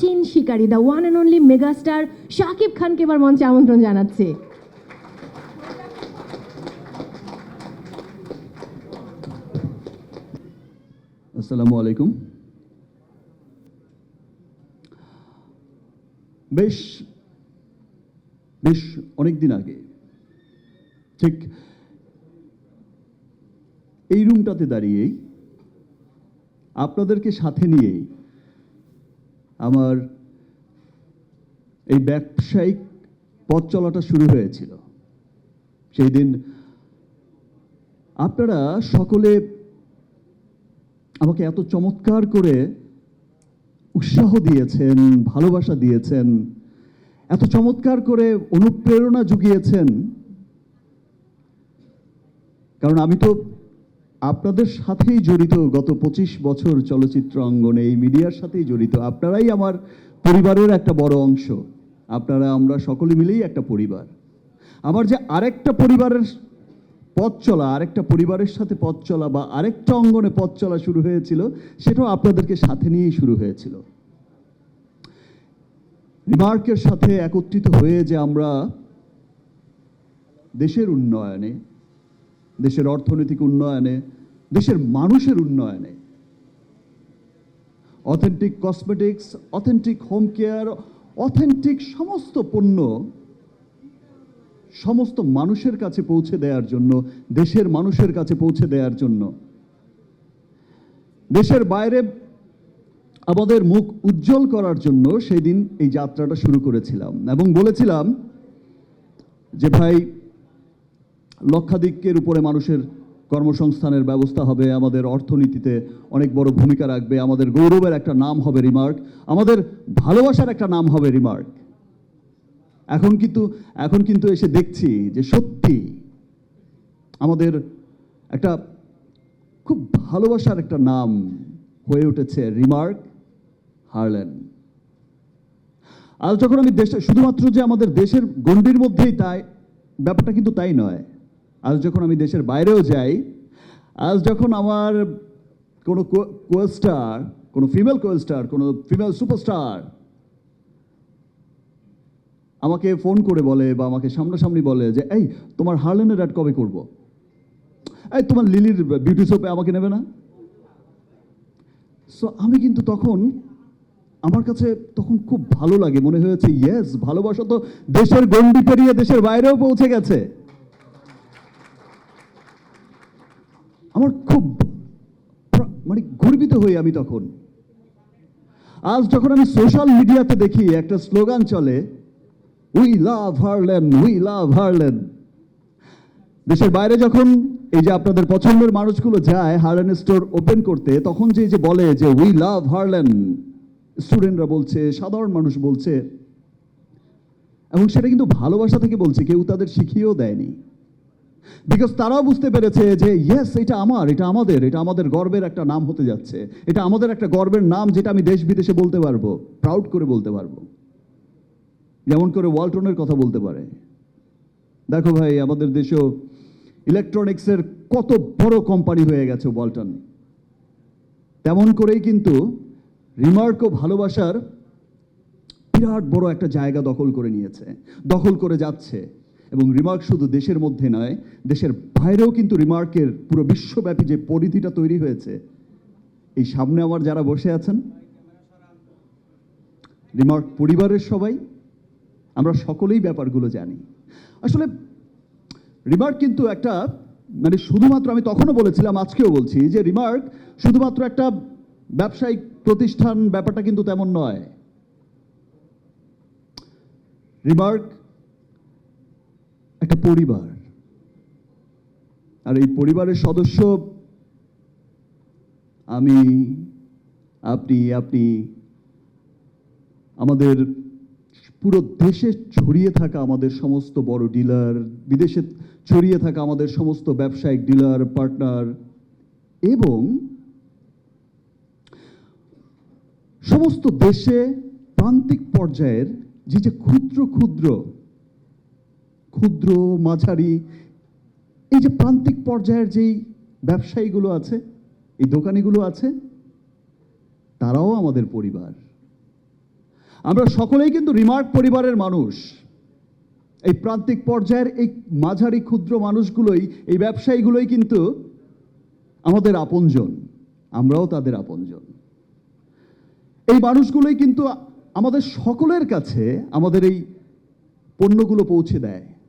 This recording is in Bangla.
Mountain Shikari the one and only megastar Shakib খানকে এবার মঞ্চে আমন্ত্রণ জানাচ্ছি। আসসালামু আলাইকুম। বেশ বেশ অনেক দিন আগে, ঠিক এই রুমটাতে দাঁড়িয়েই আপনাদেরকে সাথে নিয়েই আমার এই ব্যবসায়িক পথ চলাটা শুরু হয়েছিল। সেই দিন আপনারা সকলে আমাকে এত চমৎকার করে উৎসাহ দিয়েছেন, ভালোবাসা দিয়েছেন, এত চমৎকার করে অনুপ্রেরণা জুগিয়েছেন। কারণ আমি তো আপনাদের সাথেই জড়িত গত পঁচিশ বছর চলচ্চিত্র অঙ্গনে এই মিডিয়ার সাথেই জড়িত। আপনারাই আমার পরিবারের একটা বড় অংশ। আপনারা, আমরা সকলে মিলেই একটা পরিবার। আমার যে আরেকটা পরিবারের পথ চলা, আরেকটা পরিবারের সাথে পথ চলা বা আরেকটা অঙ্গনে পথ চলা শুরু হয়েছিল, সেটাও আপনাদেরকে সাথে নিয়েই শুরু হয়েছিল। রিমার্কের সাথে একত্রিত হয়ে যে আমরা দেশের উন্নয়নে, দেশের অর্থনৈতিক উন্নয়নে দেশের মানুষের উন্নয়নে। Authentic cosmetics authentic home care authentic সমস্ত পণ্য সমস্ত মানুষের কাছে পৌঁছে দেওয়ার জন্য, দেশের মানুষের কাছে পৌঁছে দেওয়ার জন্য। দেশের বাইরে আমাদের মুখ উজ্জ্বল করার জন্য সেই দিন এই যাত্রাটা শুরু করেছিলাম এবং বলেছিলাম যে ভাই, লক্ষাধিকের উপরে মানুষের কর্মসংস্থানের ব্যবস্থা হবে, আমাদের অর্থনীতিতে অনেক বড় ভূমিকা রাখবে, আমাদের গৌরবের একটা নাম হবে রিমার্ক, আমাদের ভালোবাসার একটা নাম হবে রিমার্ক। এখন কিন্তু এখন কিন্তু এসে দেখছি যে সত্যি আমাদের একটা খুব ভালোবাসার একটা নাম হয়ে উঠেছে রিমার্ক হারলেন। আজ যখন আমি দেশে শুধুমাত্র যে আমাদের দেশের গণ্ডির মধ্যেই তাই, ব্যাপারটা কিন্তু তাই নয়। আজ যখন আমি দেশের বাইরেও যাই, আজ যখন আমার কোনো কোয়েস্টার কোনো ফিমেল কোয়েস্টার কোনো ফিমেল সুপারস্টার আমাকে ফোন করে বলে বা আমাকে সামনাসামনি বলে যে, এই, তোমার হার্লেনের অ্যাড কবে করব? এই, তোমার লিলির বিউটি শপে আমাকে নেবে না? সো আমি কিন্তু তখন আমার কাছে তখন খুব ভালো লাগে। মনে হয়েছে ইয়েস ভালোবাসা তো দেশের গণ্ডি পেরিয়ে দেশের বাইরেও পৌঁছে গেছে। আমার খুব মানে গর্বিত হই আমি তখন। আজ যখন আমি সোশ্যাল মিডিয়াতে দেখি, একটা স্লোগান চলে উই লাভ হারলেন উই লাভ হারলেন দেশের বাইরে যখন এই যে আপনাদের পছন্দের মানুষগুলো যায় হারলেন স্টোর ওপেন করতে, তখন যে যে বলে যে উই লাভ হারলেন স্টুডেন্টরা বলছে, সাধারণ মানুষ বলছে, এবং সেটা কিন্তু ভালোবাসা থেকে বলছে, কেউ তাদের শিখিয়েও দেয়নি। বিকজ তারাও বুঝতে পেরেছে যে ইয়েস এটা আমার, এটা আমাদের এটা আমাদের গর্বের একটা নাম হতে যাচ্ছে। এটা আমাদের একটা গর্বের নাম যেটা আমি দেশ বিদেশে বলতে পারব প্রাউড করে বলতে পারব। যেমন করে ওয়ালটনের কথা বলতে পারে। দেখো ভাই, আমাদের দেশেও ইলেকট্রনিক্সের কত বড় কোম্পানি হয়ে গেছে ওয়ালটন। তেমন করেই কিন্তু রিমার্কও ভালোবাসার বিরাট বড় একটা জায়গা দখল করে নিয়েছে, দখল করে যাচ্ছে। এবং রিমার্ক শুধু দেশের মধ্যে নয়, দেশের বাইরেও কিন্তু রিমার্কের পুরো বিশ্বব্যাপী যে পরিধিটা তৈরি হয়েছে, এই সামনে আমার যারা বসে আছেন রিমার্ক পরিবারের সবাই, আমরা সকলেই ব্যাপারগুলো জানি। আসলে রিমার্ক কিন্তু একটা মানে শুধুমাত্র আমি তখনও বলেছিলাম, আজকেও বলছি যে রিমার্ক শুধুমাত্র একটা ব্যবসায়িক প্রতিষ্ঠান ব্যাপারটা কিন্তু তেমন নয়। রিমার্ক পরিবার। আর এই পরিবারের সদস্য আমি, আপনি আপনি, আমাদের পুরো দেশে ছড়িয়ে থাকা আমাদের সমস্ত বড় ডিলার, বিদেশে ছড়িয়ে থাকা আমাদের সমস্ত ব্যবসায়িক ডিলার, পার্টনার এবং সমস্ত দেশে প্রান্তিক পর্যায়ের যে যে ক্ষুদ্র ক্ষুদ্র ক্ষুদ্র, মাঝারি, এই যে প্রান্তিক পর্যায়ের যেই ব্যবসায়ীগুলো আছে, এই দোকানিগুলো আছে, তারাও আমাদের পরিবার। আমরা সকলেই কিন্তু রিমার্ক পরিবারের মানুষ। এই প্রান্তিক পর্যায়ের এই মাঝারি, ক্ষুদ্র মানুষগুলোই, এই ব্যবসায়ীগুলোই কিন্তু আমাদের আপনজন। আমরাও তাদের আপনজন। এই মানুষগুলোই কিন্তু আমাদের সকলের কাছে আমাদের এই পণ্যগুলো পৌঁছে দেয়।